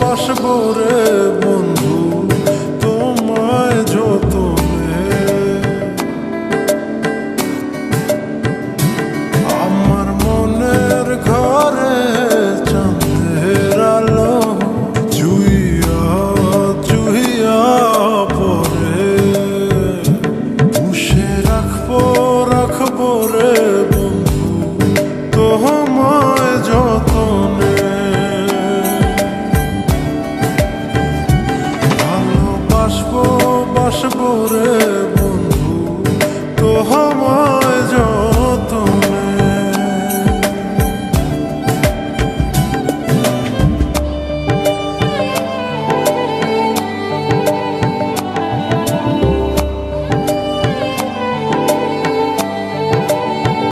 বসবো রে বসবো রে বন্ধু। তো আমার